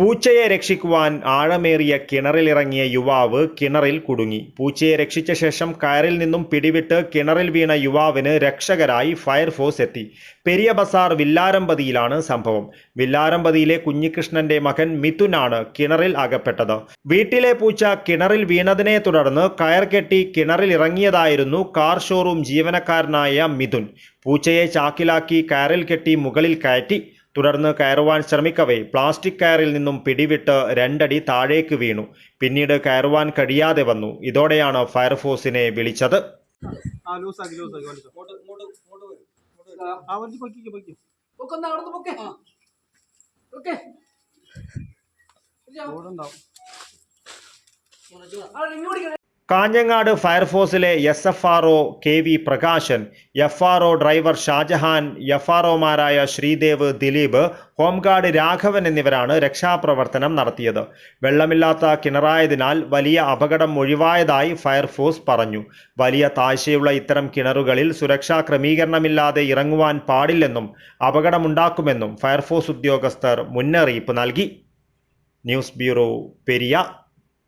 പൂച്ചയെ രക്ഷിക്കുവാൻ ആഴമേറിയ കിണറിലിറങ്ങിയ യുവാവ് കിണറിൽ കുടുങ്ങി. പൂച്ചയെ രക്ഷിച്ച ശേഷം കയറിൽ നിന്നും പിടിവിട്ട് കിണറിൽ വീണ യുവാവിന് രക്ഷകരായി ഫയർഫോഴ്സ് എത്തി. പെരിയ ബസാർ വില്ലാരമ്പതിയിലാണ് സംഭവം. വില്ലാരമ്പതിയിലെ കുഞ്ഞികൃഷ്ണന്റെ മകൻ മിഥുനാണ് കിണറിൽ അകപ്പെട്ടത്. വീട്ടിലെ പൂച്ച കിണറിൽ വീണതിനെ തുടർന്ന് കയർ കെട്ടി കിണറിൽ ഇറങ്ങിയതായിരുന്നു കാർ ഷോറൂം ജീവനക്കാരനായ മിഥുൻ. പൂച്ചയെ ചാക്കിലാക്കി കയറിൽ കെട്ടി മുകളിൽ കയറ്റി തുടർന്ന് കയറുവാൻ ശ്രമിക്കവേ. പ്ലാസ്റ്റിക് കയറിൽ നിന്നും പിടിവിട്ട് രണ്ടടി താഴേക്ക് വീണു. പിന്നീട് കയറുവാൻ കഴിയാതെ വന്നു. ഇതോടെയാണ് ഫയർഫോഴ്സിനെ വിളിച്ചത്. Kanhangad ഫയർഫോഴ്സിലെ S F R O K V Prakashan F R O driver Shajahan F R ഒമാരായ Sreedev Dileep home guard Raghavan എന്നിവരാണ് രക്ഷാപ്രവർത്തനം നടത്തിയത്. വെള്ളമില്ലാത്ത കിണറായതിനാൽ വലിയ അപകടം ഒഴിവായതായി ഫയർഫോഴ്സ് പറഞ്ഞു. വലിയ താഴ്ചയുള്ള ഇത്തരം കിണറുകളിൽ സുരക്ഷാ ക്രമീകരണമില്ലാതെ ഇറങ്ങുവാൻ പാടില്ലെന്നും അപകടമുണ്ടാക്കുമെന്നും ഫയർഫോഴ്സ് ഉദ്യോഗസ്ഥർ മുന്നറിയിപ്പ് നൽകി. News bureau Periya